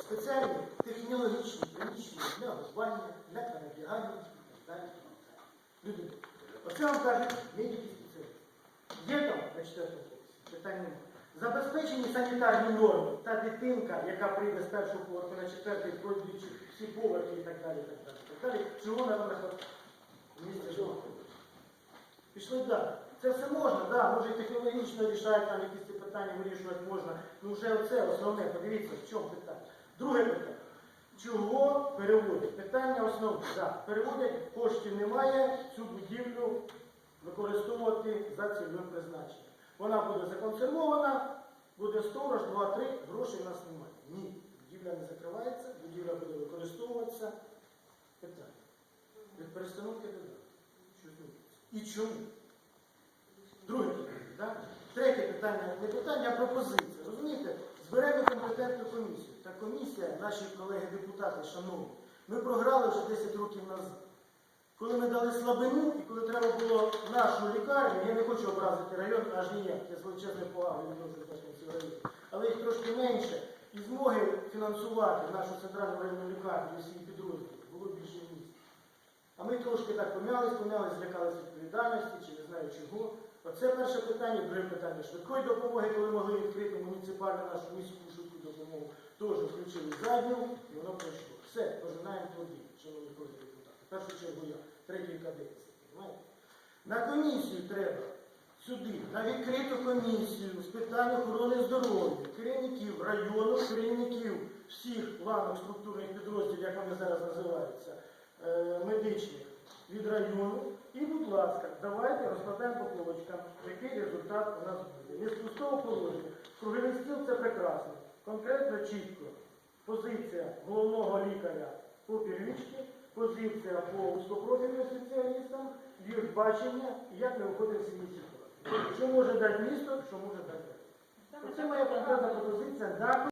спеціальні технологічні приміщення для готування, для перебігання і так далі. Люди, оце вам кажуть медики спеціалісти. Є там на четвертому немає. Забезпечені санітарні норми. Та дитинка, яка прийде з першого поверху на четвертий, пройдучи всі поверхи і так далі, так далі. Так далі. Чого знаходиться? Місце чого? Пішли далі. Це все можна, да, може і технологічно рішають там якісь ці питання вирішувати можна. Ну вже оце основне, подивіться, в чому питання. Друге питання. Чого переводять? Питання основне. Да, переводять, коштів немає, цю будівлю використовувати за цільовим призначенням. Вона буде законсервована, буде сторож, 2-3, грошей в нас немає. Ні, будівля не закривається, будівля буде використовуватися. Питання. Від перестановки до Що зміниться? І чому? Друге питання. Да? Третє питання, не питання, а пропозиція. Розумієте, комісію. Та комісія, наші колеги-депутати, шановні, ми програли вже 10 років назад. Коли ми дали слабину, і коли треба було нашу лікарню, я не хочу образити район аж ніяк, я з величезною повагою до мешканців району, але їх трошки менше, і змоги фінансувати нашу центральну районну лікарню і всі підрозділи було більше місць. А ми трошки так помялись, помялись, злякалися відповідальності, чи не знаю чого. Оце перше питання, друге питання швидкої допомоги, коли могли відкрити муніципальну нашу міську допомогу, теж включили задню, і воно пройшло. Все, пожинаємо плоді, шановні колеги депутати. В першу чергу я, третій каденції. На комісію треба сюди, на відкриту комісію з питань охорони здоров'я, керівників району, керівників всіх ланок структурних підрозділів, як вони зараз називаються, е, медичних від району. І, будь ласка, давайте розкладаємо по полочкам, який результат у нас буде. Не з пустого положення. Конкретно чітко. Позиція головного лікаря по первічці, позиція по узкопрофільним спеціалістам, їх бачення, як ми виходимо з цієї ситуації. Що може дати місто, що може дати. Це моя конкретна пропозиція.